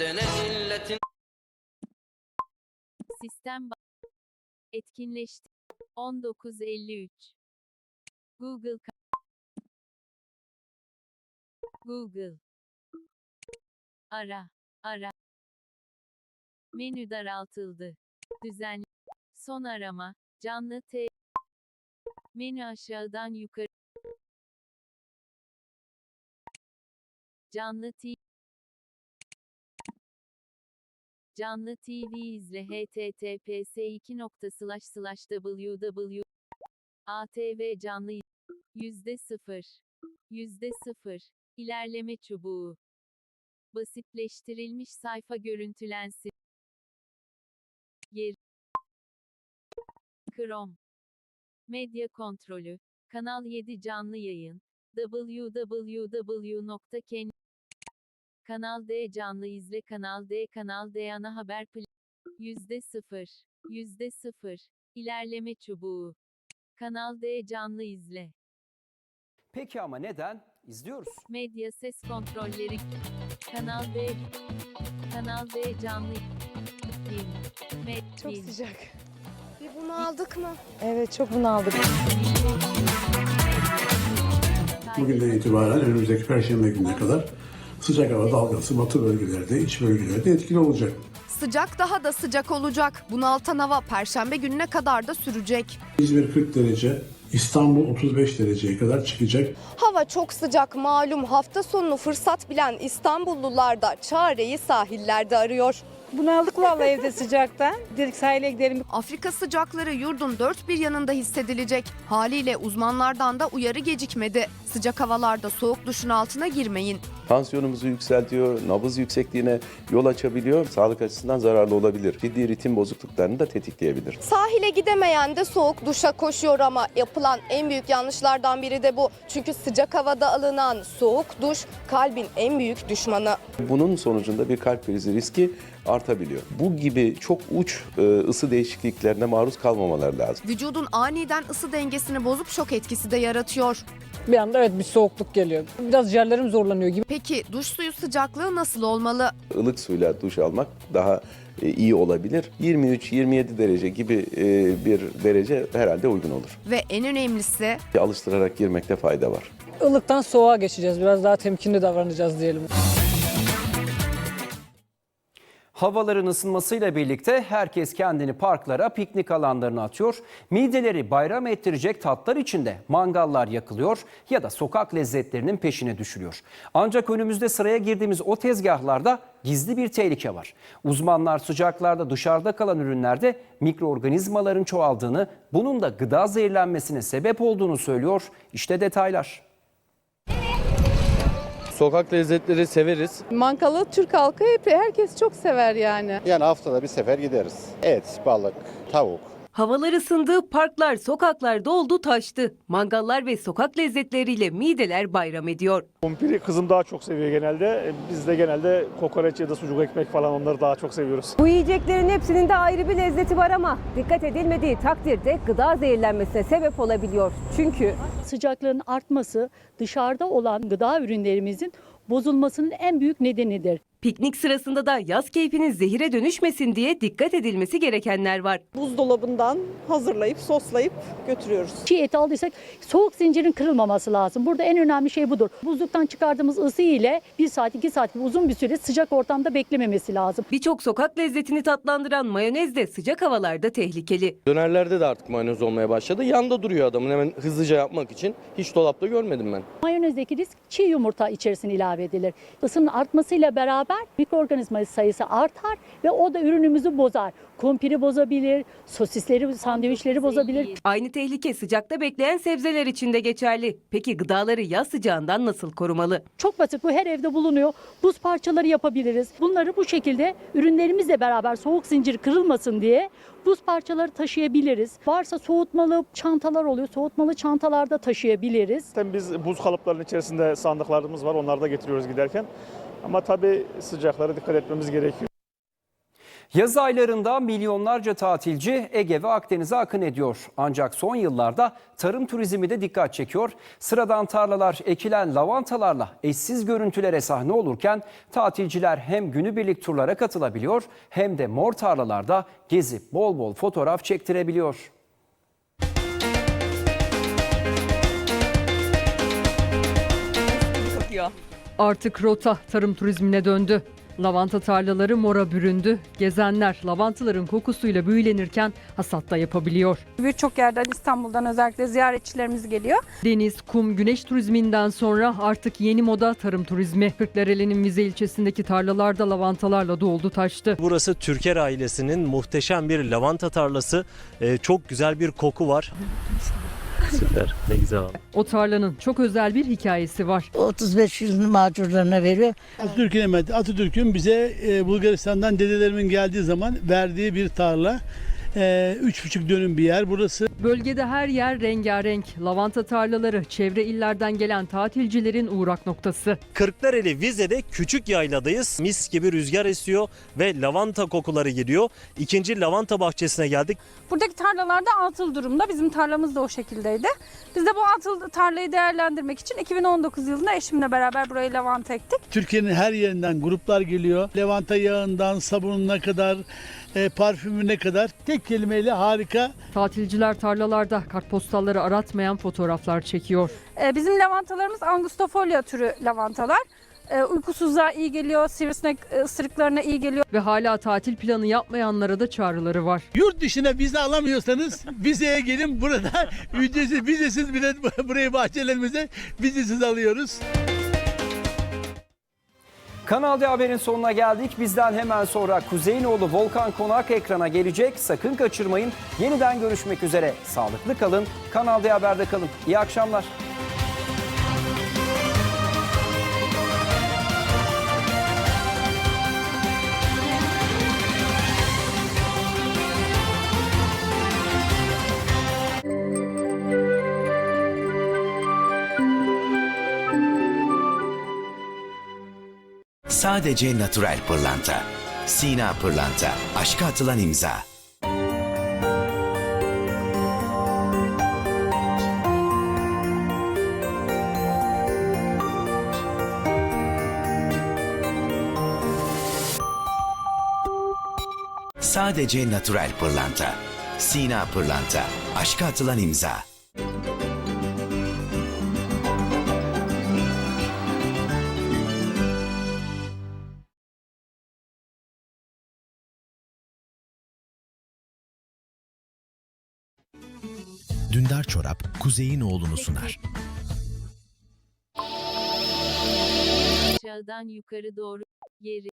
de ne milletin Sistem etkinleşti. 1953 Google Google Ara ara Menü daraltıldı. Düzenli Son arama Canlı T Menü aşağıdan yukarı Canlı T Canlı TV izle https 2 www ATV canlı yüzde sıfır yüzde sıfır ilerleme çubuğu. Basitleştirilmiş sayfa görüntülensin. Yer Chrome. Medya kontrolü. Kanal 7 canlı yayın. Www.ken Kanal D canlı izle Kanal D Kanal D ana haber yüzde sıfır yüzde sıfır ilerleme çubuğu Kanal D canlı izle Peki ama neden? İzliyoruz. medya ses kontrolleri Kanal D Kanal D canlı film med Çok film. sıcak. Bir bunu aldık mı? Evet çok bunaldık. Bugünden itibaren önümüzdeki Perşembe gününe kadar sıcak hava dalgası batı bölgelerde, iç bölgelerde etkili olacak. Sıcak daha da sıcak olacak. Bunaltan hava perşembe gününe kadar da sürecek. İzmir 40 derece, İstanbul 35 dereceye kadar çıkacak. Hava çok sıcak malum hafta sonunu fırsat bilen İstanbullular da çareyi sahillerde arıyor. Bunaldık vallahi evde sıcaktan. Dedik sahile gidelim. Afrika sıcakları yurdun dört bir yanında hissedilecek. Haliyle uzmanlardan da uyarı gecikmedi. Sıcak havalarda soğuk duşun altına girmeyin. Tansiyonumuzu yükseltiyor, nabız yüksekliğine yol açabiliyor, sağlık açısından zararlı olabilir. Ciddi ritim bozukluklarını da tetikleyebilir. Sahile gidemeyen de soğuk duşa koşuyor ama yapılan en büyük yanlışlardan biri de bu. Çünkü sıcak havada alınan soğuk duş kalbin en büyük düşmanı. Bunun sonucunda bir kalp krizi riski artabiliyor. Bu gibi çok uç e, ısı değişikliklerine maruz kalmamaları lazım. Vücudun aniden ısı dengesini bozup şok etkisi de yaratıyor. Bir anda evet bir soğukluk geliyor. Biraz ciğerlerim zorlanıyor gibi. Peki duş suyu sıcaklığı nasıl olmalı? Ilık suyla duş almak daha e, iyi olabilir. 23-27 derece gibi e, bir derece herhalde uygun olur. Ve en önemlisi Alıştırarak girmekte fayda var. Ilıktan soğuğa geçeceğiz. Biraz daha temkinli davranacağız diyelim. Havaların ısınmasıyla birlikte herkes kendini parklara, piknik alanlarına atıyor. Mideleri bayram ettirecek tatlar içinde mangallar yakılıyor ya da sokak lezzetlerinin peşine düşülüyor. Ancak önümüzde sıraya girdiğimiz o tezgahlarda gizli bir tehlike var. Uzmanlar sıcaklarda dışarıda kalan ürünlerde mikroorganizmaların çoğaldığını, bunun da gıda zehirlenmesine sebep olduğunu söylüyor. İşte detaylar. Sokak lezzetleri severiz. Mangalı Türk halkı hep herkes çok sever yani. Yani haftada bir sefer gideriz. Et, balık, tavuk. Havalar ısındı, parklar, sokaklar doldu taştı. Mangallar ve sokak lezzetleriyle mideler bayram ediyor. Kumpiri kızım daha çok seviyor genelde. E, Biz de genelde kokoreç ya da sucuk ekmek falan onları daha çok seviyoruz. Bu yiyeceklerin hepsinin de ayrı bir lezzeti var ama dikkat edilmediği takdirde gıda zehirlenmesine sebep olabiliyor. Çünkü Sıcaklığın artması dışarıda olan gıda ürünlerimizin bozulmasının en büyük nedenidir. Piknik sırasında da yaz keyfiniz zehire dönüşmesin diye dikkat edilmesi gerekenler var. Buzdolabından hazırlayıp soslayıp götürüyoruz. Çiğ et aldıysak soğuk zincirin kırılmaması lazım. Burada en önemli şey budur. Buzluktan çıkardığımız ısı ile 1 saat 2 saat gibi uzun bir süre sıcak ortamda beklememesi lazım. Birçok sokak lezzetini tatlandıran mayonez de sıcak havalarda tehlikeli. Dönerlerde de artık mayonez olmaya başladı. Yanda duruyor adamın hemen hızlıca yapmak için. Hiç dolapta görmedim ben. Mayonezdeki risk çiğ yumurta içerisine ilave edilir. Isının artmasıyla beraber mikroorganizma sayısı artar ve o da ürünümüzü bozar. Kumpiri bozabilir, sosisleri, sandviçleri bozabilir. Aynı tehlike sıcakta bekleyen sebzeler için de geçerli. Peki gıdaları yaz sıcağından nasıl korumalı? Çok basit bu her evde bulunuyor. Buz parçaları yapabiliriz. Bunları bu şekilde ürünlerimizle beraber soğuk zincir kırılmasın diye buz parçaları taşıyabiliriz. Varsa soğutmalı çantalar oluyor. Soğutmalı çantalarda taşıyabiliriz. Zaten biz buz kalıplarının içerisinde sandıklarımız var. Onları da getiriyoruz giderken. Ama tabii sıcaklara dikkat etmemiz gerekiyor. Yaz aylarında milyonlarca tatilci Ege ve Akdeniz'e akın ediyor. Ancak son yıllarda tarım turizmi de dikkat çekiyor. Sıradan tarlalar ekilen lavantalarla eşsiz görüntülere sahne olurken tatilciler hem günübirlik turlara katılabiliyor hem de mor tarlalarda gezip bol bol fotoğraf çektirebiliyor. Artık rota tarım turizmine döndü. Lavanta tarlaları mora büründü. Gezenler lavantaların kokusuyla büyülenirken hasat da yapabiliyor. Birçok yerden İstanbul'dan özellikle ziyaretçilerimiz geliyor. Deniz, kum, güneş turizminden sonra artık yeni moda tarım turizmi. Kırklareli'nin Vize ilçesindeki tarlalarda lavantalarla doldu taştı. Burası Türker ailesinin muhteşem bir lavanta tarlası. Ee, çok güzel bir koku var. Süper. Ne güzel. O tarlanın çok özel bir hikayesi var. 35 yılını macurlarına veriyor. Atatürk'ün emeti. Atatürk'ün bize e, Bulgaristan'dan dedelerimin geldiği zaman verdiği bir tarla. E, üç buçuk dönüm bir yer burası. Bölgede her yer rengarenk. Lavanta tarlaları çevre illerden gelen tatilcilerin uğrak noktası. Kırklareli Vize'de küçük yayladayız. Mis gibi rüzgar esiyor ve lavanta kokuları geliyor. İkinci lavanta bahçesine geldik. Buradaki tarlalarda atıl durumda. Bizim tarlamız da o şekildeydi. Biz de bu atıl tarlayı değerlendirmek için 2019 yılında eşimle beraber burayı lavanta ektik. Türkiye'nin her yerinden gruplar geliyor. Levanta yağından sabununa kadar, e, parfümüne kadar tek kelimeyle harika. Tatilciler tarlalarda kartpostalları aratmayan fotoğraflar çekiyor. Ee, bizim lavantalarımız angustifolia türü lavantalar. Ee, uykusuzluğa iyi geliyor, sivrisinek e, ısırıklarına iyi geliyor. Ve hala tatil planı yapmayanlara da çağrıları var. Yurt dışına vize alamıyorsanız vizeye gelin burada ücretsiz vizesiz bile burayı bahçelerimize vizesiz alıyoruz. Kanal D Haber'in sonuna geldik. Bizden hemen sonra Kuzeyinoğlu Volkan Konak ekrana gelecek. Sakın kaçırmayın. Yeniden görüşmek üzere. Sağlıklı kalın. Kanal D Haber'de kalın. İyi akşamlar. Sadece natürel pırlanta. Sina pırlanta. Aşka atılan imza. Sadece natürel pırlanta. Sina pırlanta. Aşka atılan imza. Dündar Çorap, Kuzey'in oğlunu sunar. Aşağıdan yukarı doğru geri.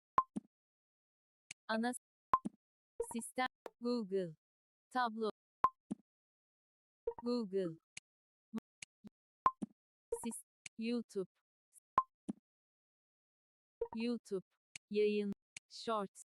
Ana sistem Google. Tablo Google. Sis YouTube. YouTube. Yayın. Shorts.